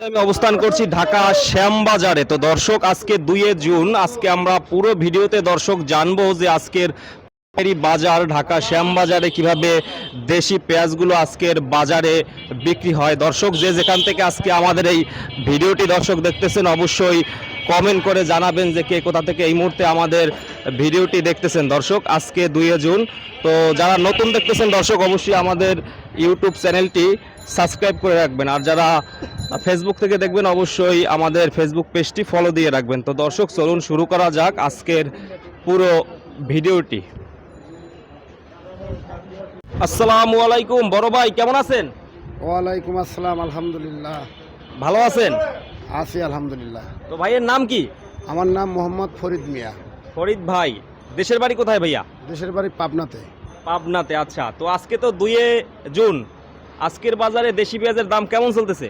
আমি অবস্থান করছি ঢাকা শ্যামবাজারে। তো দর্শক, আজকে দুইয়ে জুন, আজকে আমরা পুরো ভিডিওতে দর্শক জানব যে আজকের বাজার ঢাকা শ্যামবাজারে কীভাবে দেশি পেঁয়াজগুলো আজকের বাজারে বিক্রি হয়। দর্শক, যে যেখান থেকে আজকে আমাদের এই ভিডিওটি দর্শক দেখতেছেন, অবশ্যই কমেন্ট করে জানাবেন যে কে কোথা থেকে এই মুহূর্তে আমাদের ভিডিওটি দেখতেছেন। দর্শক, আজকে দুইয়ে জুন, তো যারা নতুন দেখতেছেন, দর্শক, অবশ্যই আমাদের ইউটিউব চ্যানেলটি সাবস্ক্রাইব করে রাখবেন। আর যারা ফেসবুক থেকে দেখবেন অবশ্যই আমাদের ফেসবুক পেজটি ফলো দিয়ে রাখবেন। তো দর্শক চলুন শুরু করা যাক আজকের পুরো ভিডিওটি। আসসালামু আলাইকুম বড় ভাই কেমন আছেন? ওয়ালাইকুম আসসালাম আলহামদুলিল্লাহ। ভালো আছেন? আছি আলহামদুলিল্লাহ। তো ভাইয়ের নাম কি? আমার নাম মোহাম্মদ ফরিদ মিয়া। ফরিদ ভাই দেশের বাড়ি কোথায় ভাইয়া? দেশের বাড়ি পাবনাতে। পাবনাতে আচ্ছা। তো আজকে তো দুইয়ে জুন। আজকের বাজারে দেশি পেঁয়াজের দাম কেমন চলতেছে?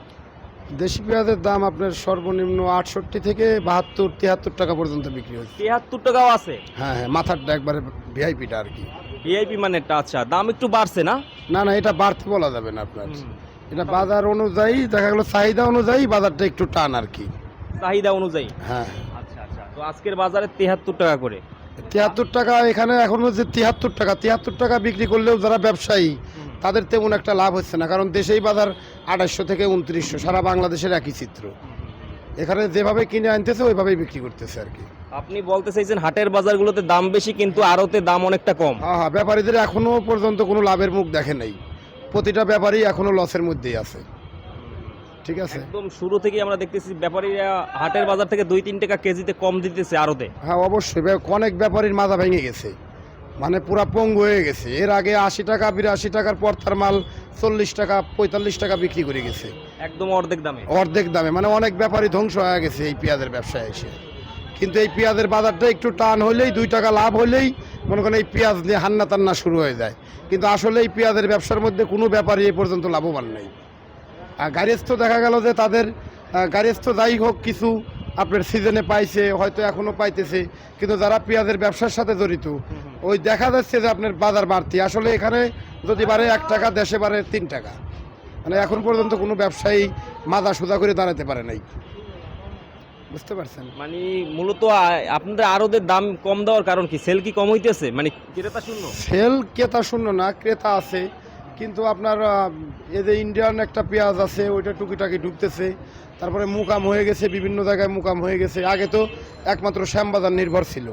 দেশি পেঁয়াজের দাম আপনার সর্বনিম্ন আটষট্টি থেকে বাহাত্তর তিয়াত্তর টাকা পর্যন্ত বিক্রি হচ্ছে তিয়াত্তর টাকাও আছে? হ্যাঁ হ্যাঁ মাথারটা একবারে ভিআইপিটা আর কি। ভিআইপি মানেরটা আচ্ছা দাম একটু বাড়ছে না? না না এটা বাড়তে বলা যাবে না আপনার। এটা বাজার অনুযায়ী দেখা গেলো চাহিদা অনুযায়ী বাজারটা একটু টান আর কি। চাহিদা অনুযায়ী? হ্যাঁ। আচ্ছা আচ্ছা তো আজকের বাজারে তেহাত্তর টাকা করে। তিয়াত্তর টাকা এখানে এখনও যে তিয়াত্তর টাকা তিয়াত্তর টাকা বিক্রি করলেও যারা ব্যবসায়ী তাদের তেমন একটা লাভ হচ্ছে না কারণ দেশেই বাজার আঠাশশো থেকে উনত্রিশশো সারা বাংলাদেশের একই চিত্র। এখানে যেভাবে কিনে আনতেছে ওইভাবেই বিক্রি করতেছে আর কি। আপনি বলতে চাইছেন হাটের বাজারগুলোতে দাম বেশি কিন্তু আড়তে দাম অনেকটা কম। হ্যাঁ হ্যাঁ ব্যাপারীদের এখনও পর্যন্ত কোনো লাভের মুখ দেখে নাই। প্রতিটা ব্যাপারই এখনও লসের মধ্যেই আছে। ঠিক আছে? একদম শুরু থেকে আমরা দেখতেছি ব্যাপারীরা হাটের বাজার থেকে দুই তিন টাকা কেজিতে কম দিতেছে আরতে হ্যাঁ অবশ্যই। অনেক ব্যাপারীর মাজা ভেঙে গেছে। মানে পুরা পঙ্গু হয়ে গেছে। এর আগে আশি টাকা বিরাশি টাকার পর তার মাল চল্লিশ টাকা পঁয়তাল্লিশ টাকা বিক্রি করে গেছে। একদম অর্ধেক দামে। অর্ধেক দামে। মানে অনেক ব্যাপারই ধ্বংস হয়ে গেছে এই পেঁয়াজের ব্যবসায় এসে। কিন্তু এই পেঁয়াজের বাজারটা একটু টান হলেই দুই টাকা লাভ হলেই মনে করেন এই পেঁয়াজ নিয়ে হান্না তান্না শুরু হয়ে যায়। কিন্তু আসলে এই পেঁয়াজের ব্যবসার মধ্যে কোনো ব্যাপারই এ পর্যন্ত লাভবান নেই। আর গাড়িস্থ দেখা গেল যে তাদের গাড়িস্থ যাই হোক কিছু আপনার সিজনে পাইছে হয়তো এখনও পাইতেছে। কিন্তু যারা পেঁয়াজের ব্যবসার সাথে জড়িত ওই দেখা যাচ্ছে যে আপনার বাজার বাড়তি। আসলে এখানে যদি বাড়ে এক টাকা দেশে বাড়ে তিন টাকা। মানে এখন পর্যন্ত কোনো ব্যবসায়ী মাথা সোজা করে দাঁড়াতে পারে নাই। বুঝতে পারছেন? মানে মূলত আপনাদের আড়তের দাম কম দেওয়ার কারণ কি? সেল কি কম হইতেছে? মানে ক্রেতা শূন্য? সেল ক্রেতা শূন্য না ক্রেতা আছে। কিন্তু আপনার এই যে ইন্ডিয়ান একটা পেঁয়াজ আছে ওইটা টুকিটাকি ঢুকতেছে। তারপরে মুকাম হয়ে গেছে বিভিন্ন জায়গায় মুকাম হয়ে গেছে। আগে তো একমাত্র শ্যামবাজার নির্ভর ছিল।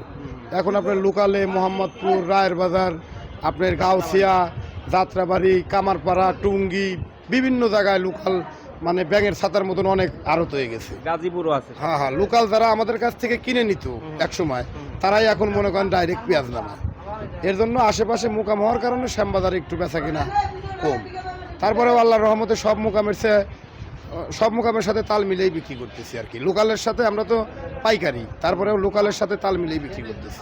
এখন আপনার লোকালে মোহাম্মদপুর রায়ের বাজার আপনার গাউসিয়া যাত্রাবাড়ি কামারপাড়া টুঙ্গি বিভিন্ন জায়গায় লোকাল মানে ব্যাঙের ছাতার মতন অনেক আড়ত হয়ে গেছে। গাজীপুরও আছে। হ্যাঁ হ্যাঁ লোকাল যারা আমাদের কাছ থেকে কিনে নিত এক সময় তারাই এখন মনে করেন ডাইরেক্ট পেঁয়াজ নামায় এর জন্য আশেপাশে মোকাম হওয়ার কারণে শ্যামবাজারে একটু বেচা কিনা কম। তারপরেও আল্লাহর রহমতে সব মুকামের চেয়ে সব মুকামের সাথে তাল মিলেই বিক্রি করতেছি আর কি। লোকালের সাথে আমরা তো পাইকারি তারপরেও লোকালের সাথে তাল মিলেই বিক্রি করতেছি।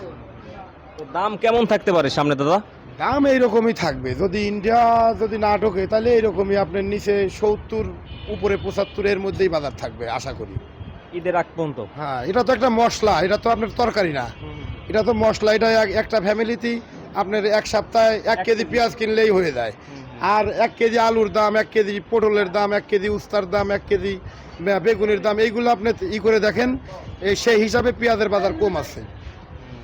দাম কেমন থাকতে পারে সামনে দাদা? দাম এইরকমই থাকবে। যদি ইন্ডিয়া যদি না ঢোকে তাহলে এইরকমই আপনার নিচে সত্তর উপরে পঁচাত্তরের মধ্যেই বাজার থাকবে আশা করি। ঈদের আগ পর্যন্ত? হ্যাঁ এটা তো একটা মশলা এটা তো আপনার তরকারি না। এটা তো মশলা এটা একটা ফ্যামিলিতেই আপনার এক সপ্তাহে এক কেজি পেঁয়াজ কিনলেই হয়ে যায়। আর এক কেজি আলুর দাম, এক কেজি পটলের দাম, এক কেজি উস্তার দাম, এক কেজি বেগুনের দাম, এইগুলো আপনি ই করে দেখেন সেই হিসাবে পেঁয়াজের বাজার কম আছে।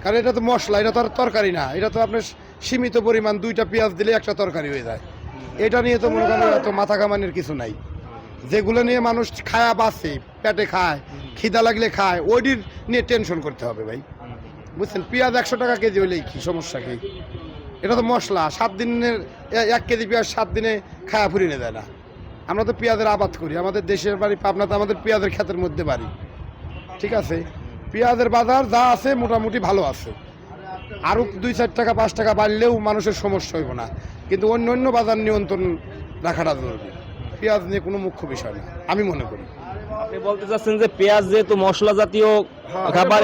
কারণ এটা তো মশলা, এটা তো আর তরকারি না। এটা তো আপনার সীমিত পরিমাণ দুইটা পেঁয়াজ দিলে একটা তরকারি হয়ে যায়। এটা নিয়ে তো মনে করেন এত মাথা কামানির কিছু নাই। যেগুলো নিয়ে মানুষ খায়া বাসে পেটে খায়, খিদা লাগলে খায়, ওইটির নিয়ে টেনশন করতে হবে ভাই। বুঝছেন? পেঁয়াজ একশো টাকা কেজি হলেই কি সমস্যা কি? এটা তো মশলা সাত দিনের এক কেজি পেঁয়াজ সাত দিনে খায়া ফুরিয়ে দেয় না। আমরা তো পেঁয়াজের আবাদ করি আমাদের দেশের বাড়ি পাবনাতে আমাদের পেঁয়াজের ক্ষেতের মধ্যে বাড়ি। ঠিক আছে? পেঁয়াজের বাজার যা আছে মোটামুটি ভালো আছে। আরও দুই চার টাকা পাঁচ টাকা বাড়লেও মানুষের সমস্যা হইব না। কিন্তু অন্য অন্য বাজার নিয়ন্ত্রণ রাখাটা জরুরি। পেঁয়াজ নিয়ে কোনো মুখ্য বিষয় না আমি মনে করি। আপনি বলতে চাচ্ছেন যে পেঁয়াজ যেহেতু মশলা জাতীয় হ্যাঁ, খাবার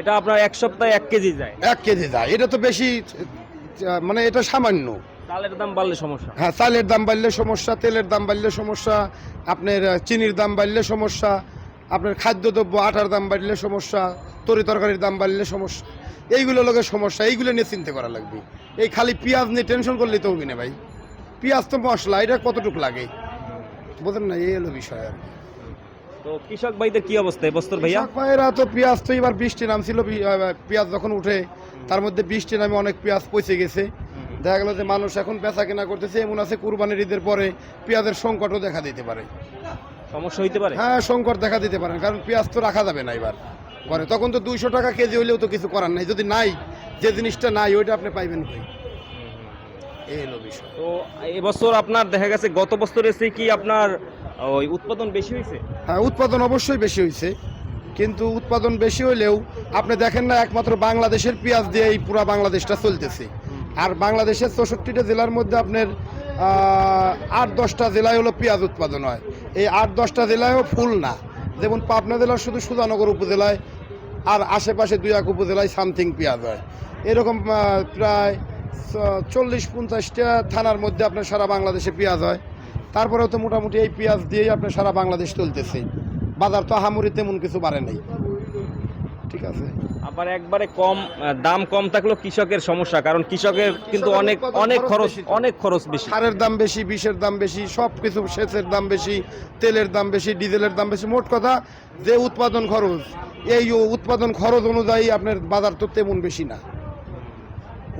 এটা আপনার এক সপ্তাহে এক কেজি যায়। এক কেজি যায় এটা তো বেশি মানে এটা সামান্য। চালের দাম বাড়লে সমস্যা। হ্যাঁ চালের দাম বাড়লে সমস্যা তেলের দাম বাড়লে সমস্যা আপনার চিনির দাম বাড়লে সমস্যা আপনার খাদ্যদ্রব্য আটার দাম বাড়লে সমস্যা তরি তরকারির দাম বাড়লে সমস্যা। এইগুলো লোকের সমস্যা এইগুলো নিয়ে চিন্তা করা লাগবে। এই খালি পেঁয়াজ নিয়ে টেনশন করলেই তো হবে না ভাই। পেঁয়াজ তো মশলা এটা কতটুকু লাগে? বোঝেন না এই হলো বিষয় আর কি। তো কৃষক ভাইদের কি অবস্থা? এবছর ভাইয়া? কৃষক ভাইয়েরা তো পেঁয়াজ তো এবার বৃষ্টি নামছিল পেঁয়াজ যখন উঠে তার মধ্যে বৃষ্টি নামে অনেক পেঁয়াজ পচে গেছে। দেখা গেল যে মানুষ এখন বেচা কেনা করতেছে এমন আছে কুরবানির ঈদের পরে পেঁয়াজের সংকটও দেখা দিতে পারে। সমস্যা হইতে পারে? হ্যাঁ সংকট দেখা দিতে পারে কারণ পেঁয়াজ তো রাখা যাবে না এবার ঘরে। তখন তো দুইশো টাকা কেজি হইলেও তো কিছু করার নাই। যদি নাই যে জিনিসটা নাই ওইটা আপনি পাইবেন কই? এই হলো বিষয়। তো এবছর আপনার দেখা গেছে গত বছর এসে কি আপনার ওই উৎপাদন বেশি হয়েছে? হ্যাঁ উৎপাদন অবশ্যই বেশি হয়েছে। কিন্তু উৎপাদন বেশি হলেও আপনি দেখেন না, একমাত্র বাংলাদেশের পেঁয়াজ দিয়ে এই পুরা বাংলাদেশটা চলতেছে। আর বাংলাদেশের চৌষট্টিটা জেলার মধ্যে আপনার আট দশটা জেলায় হলো পেঁয়াজ উৎপাদন হয়। এই আট দশটা জেলায়ও ফুল না। যেমন পাবনা জেলার শুধু সুধানগর উপজেলায়, আর আশেপাশে দুই এক উপজেলায় সামথিং পেঁয়াজ হয়। এরকম প্রায় চল্লিশ পঞ্চাশটা থানার মধ্যে আপনার সারা বাংলাদেশে পেঁয়াজ হয়। তারপরেও তো মোটামুটি এই পেঁয়াজ দিয়েই আপনার সারা বাংলাদেশ চলতেছে বাজার তো হামুরি তেমন কিছু বাড়ে নাই। ঠিক আছে। আবার একবারে কম দাম কম থাকলেও কৃষকের সমস্যা কারণ কৃষকের কিন্তু অনেক অনেক খরচ। অনেক খরচ বেশি। সারের দাম বেশি বিষের দাম বেশি সব কিছু সেচের দাম বেশি তেলের দাম বেশি ডিজেলের দাম বেশি। মোট কথা যে উৎপাদন খরচ এই উৎপাদন খরচ অনুযায়ী আপনার বাজার তো তেমন বেশি না।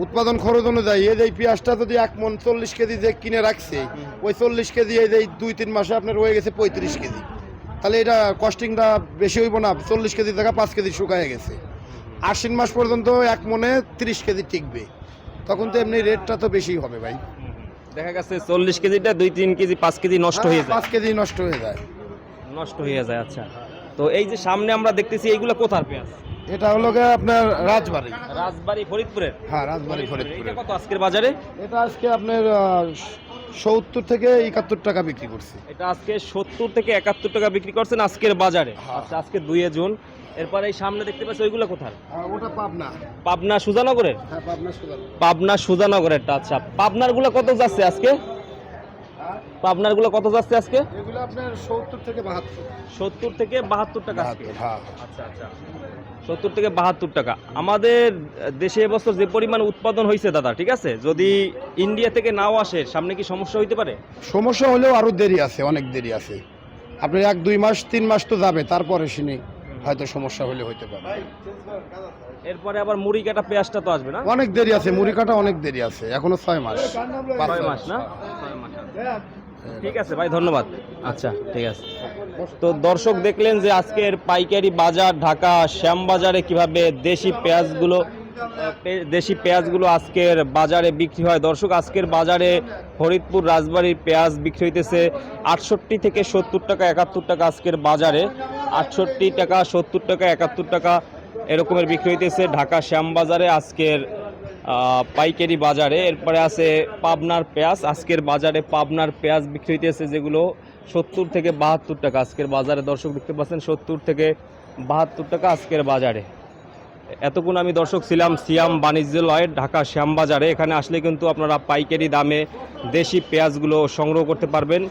উৎপাদন খরচ অনুযায়ী এই যে পেঁয়াজটা যদি এক মন চল্লিশ কেজি যে কিনে রাখছে ওই চল্লিশ কেজি এই যে দুই তিন মাসে আপনার হয়ে গেছে পঁয়ত্রিশ কেজি। তাহলে এটা কস্টিংটা বেশি হইব না চল্লিশ কেজি জায়গা পাঁচ কেজি শুকায় গেছে। আশ্বিন মাস পর্যন্ত এক মনে তিরিশ কেজি টিকবে। তখন তো এমনি রেটটা তো বেশি হবে ভাই। দেখা গেছে চল্লিশ কেজিটা দুই তিন কেজি পাঁচ কেজি নষ্ট হয়ে যায়। পাঁচ কেজি নষ্ট হয়ে যায়। নষ্ট হয়ে যায় আচ্ছা। তো এই যে সামনে আমরা দেখতেছি এইগুলো কোথার পেঁয়াজ? এটা হলো গিয়ে আপনার রাজবাড়ি। রাজবাড়ি ফরিদপুরের? হ্যাঁ রাজবাড়ি ফরিদপুরে কত আজকের বাজারে? এটা আজকে আপনার সত্তর থেকে একাত্তর টাকা বিক্রি করছে। এটা আজকে সত্তর থেকে একাত্তর টাকা বিক্রি করছেন আজকের বাজারে। হ্যাঁ। আচ্ছা আজকে দুইয়ে জুন। এরপরে এই সামনে দেখতে পাচ্ছি ওইগুলো কোথায়? ওটা পাবনা। পাবনা সুজানগরের? হ্যাঁ পাবনা সুগার পাবনা সুজানগরেরটা আচ্ছা। পাবনারগুলো কত যাচ্ছে আজকে? পাবনারগুলো কত যাচ্ছে আজকে? এগুলো আপনার সত্তর থেকে বাহাত্তর। সত্তর থেকে বাহাত্তর টাকা আজকে। হ্যাঁ। আচ্ছা আচ্ছা। সত্তর থেকে বাহাত্তর টাকা। আমাদের দেশে এবছর যে পরিমাণ উৎপাদন হয়েছে দাদা ঠিক আছে? যদি ইন্ডিয়া থেকে নাও আসে সামনে কি সমস্যা হইতে পারে? সমস্যা হলেও আরও দেরি আছে অনেক দেরি আছে। আপনি এক দুই মাস তিন মাস তো যাবে তারপরে শুনি হয়তো সমস্যা হলে হইতে পারে। এরপরে আবার মুড়ি কাটা পেঁয়াজটা তো আসবে না? অনেক দেরি আছে মুড়ি কাটা অনেক দেরি আছে এখনও ছয় মাস। ছয় মাস না? ঠিক আছে ভাই, ধন্যবাদ। আচ্ছা ঠিক আছে। তো দর্শক দেখলেন যে আজকের পাইকারি বাজার ঢাকা শ্যামবাজারে কীভাবে দেশি পেঁয়াজগুলো দেশি পেঁয়াজগুলো আজকের বাজারে বিক্রি হয়। দর্শক, আজকের বাজারে ফরিদপুর রাজবাড়ির পেঁয়াজ বিক্রি হইতেছে আটষট্টি থেকে সত্তর টাকা, একাত্তর টাকা আজকের বাজারে। আটষট্টি টাকা, সত্তর টাকা, একাত্তর টাকা এরকমের বিক্রি হইতেছে ঢাকা শ্যামবাজারে আজকের পাইকারি বাজারে। এরপরে আছে পাবনার পেঁয়াজ। আজকের বাজারে পাবনার পেঁয়াজ বিক্রি হইতেছে যেগুলো সত্তর থেকে বাহাত্তর টাকা। আজকের বাজারে দর্শক দেখতে পাচ্ছেন, সত্তর থেকে বাহাত্তর টাকা আজকের বাজারে। এতক্ষণ আমি দর্শক ছিলাম সিয়াম বাণিজ্যালয় ঢাকা শ্যামবাজারে এখানে আসলে কিন্তু আপনারা পাইকারি দামে দেশি পেঁয়াজগুলো সংগ্রহ করতে পারবেন।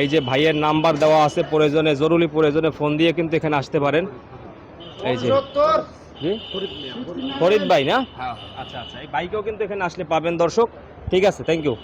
এই যে ভাইয়ের নাম্বার দেওয়া আছে, প্রয়োজনে, জরুরি প্রয়োজনে ফোন দিয়ে কিন্তু এখানে আসতে পারেন। এই যে। জি? ফরিদ ভাই না? আচ্ছা আচ্ছা এই বাইকেও কিন্তু এখানে আসলে পাবেন দর্শক। ঠিক আছে থ্যাংক ইউ